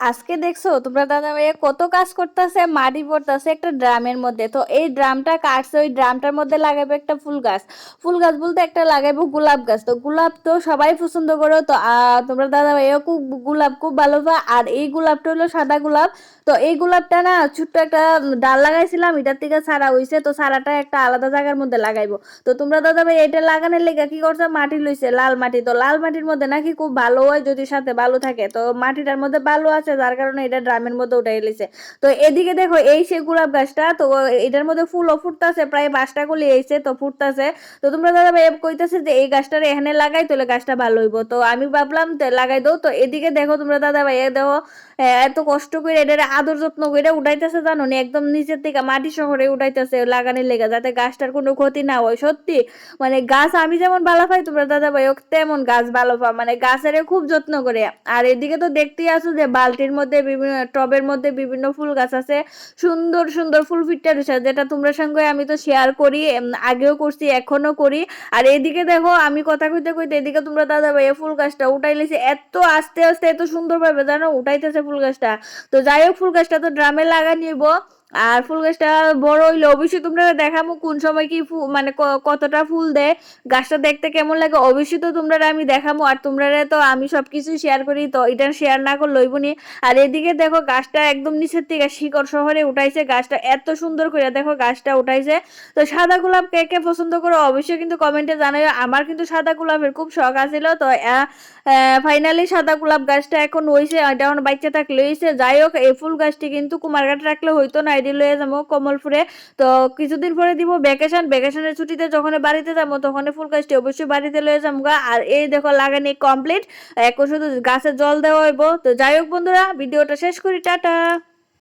আজকে দেখছ, তোমরা দাদা ভাইয়া কত কাজ করতেছে মাটি পড়তেছে একটা ড্রামের মধ্যে। তো এই ড্রামটা কাটছে, ওই ড্রামটার মধ্যে লাগাবে একটা ফুল গাছ। ফুল গাছ বলতে একটা লাগাইবো গোলাপ গাছ। তো গোলাপ তো সবাই পছন্দ করো, তো তোমরা দাদা ভাইয়া খুব, গোলাপ খুব ভালো পায় আর এই গোলাপটা হলো সাদা গোলাপ। তো এই গোলাপটা না, ছোট্ট একটা ডাল লাগাইছিলাম, এটার থেকে ছাড়া হইছে, তো সারাটা একটা আলাদা জায়গার মধ্যে লাগাইবো। তো তোমরা দাদা ভাই এটা লাগানোর লেগে কি করছ, মাটি লইছে, লাল মাটি। তো লাল মাটির মধ্যে নাকি খুব ভালো হয়, যদি সাথে বালু থাকে। তো মাটিটার মধ্যে বালু আছে যার কারণে এটা ড্রামের মধ্যে উঠাই লইছে তো এদিকে দেখো, এই সে গোলাপ গাছটা, তো এটার মধ্যে ফুলও ফুটতাছে, প্রায় পাঁচটা কলি এইছে তো ফুটতাছে। তো তোমরা দাদা ভাই কইতাছে যে এই গাছটার এখানে লাগাই, তাহলে গাছটা ভালো হইব। তো আমি ভাবলাম লাগাই দো তো এদিকে দেখো তোমরা দাদা ভাই দেখো এত কষ্ট করে এটার আদর যত্ন করে উঠাইতেছে, জানো নি? একদম নিচের থেকে মাটি শহরে উঠাইতেছে লাগানোর লেগে, যাতে গাছটার কোনো ক্ষতি না হয়। সত্যি মানে গাছ আমি যেমন ভালো পাই, তোমরা দাদা ভাই তেমন গাছ ভালো পা মানে গাছের খুব যত্ন করে। আর এদিকে তো দেখতেই আছো যে বালতির মধ্যে বিভিন্ন, টবের মধ্যে বিভিন্ন ফুল গাছ আছে। সুন্দর সুন্দর ফুল ফিটটা রয়েছে। যেটা তোমরা সঙ্গে আমি তো শেয়ার করি আগেও করছি এখনও করি। আর এদিকে দেখো, আমি কথা কইতে কইতে এদিকে তোমরা দাদা ভাই ফুল গাছটা উঠাই উঠাইলেছে এত আস্তে আস্তে, এত সুন্দর ভাবে জানো, উঠাইতেছে ফুল গাছটা। তো যাই হোক, ফুল গাছটা তো ড্রামে লাগা নিব। আর ফুল গাছটা বড় হইলে অবশ্যই তোমরা দেখাবো কোন সময় কি মানে কতটা ফুল দেয়। গাছটা দেখতে কেমন লাগে অবশ্যই তো তোমরা আমি দেখাবো আর তোমরা তো আমি সবকিছু শেয়ার করি, তো এটা শেয়ার না করলে লইব নি। আর এদিকে দেখো গাছটা একদম নিচের থেকে শিকড় শহরে উঠাইছে। গাছটা এত সুন্দর করে দেখো গাছটা উঠাইছে। তো সাদা গোলাপ কে কে পছন্দ করো অবশ্যই কিন্তু কমেন্টে জানাই আমার কিন্তু সাদা গোলাপের খুব শখ আছিল, তো ফাইনালি সাদা গোলাপ গাছটা এখন হইছে এটা এখন বাচ্চা থাকলে হইছে। যাই হোক, এই ফুল গাছটি কিন্তু কুমারঘাট রাখলে হইতো না এটি লয়ে যাব কমলপুরে। তো কিছুদিন পরে দিব ভ্যাকেশন ভ্যাকেশনের ছুটিতে যখন বাড়িতে যাব তখন ফুল গাছটি অবশ্যই বাড়িতে লয়ে যাব আর এই দেখো, লাগানি কমপ্লিট এখন শুধু গাছে জল দেওয়া হইব। তো যাই হোক বন্ধুরা, ভিডিওটা শেষ করি, টাটা।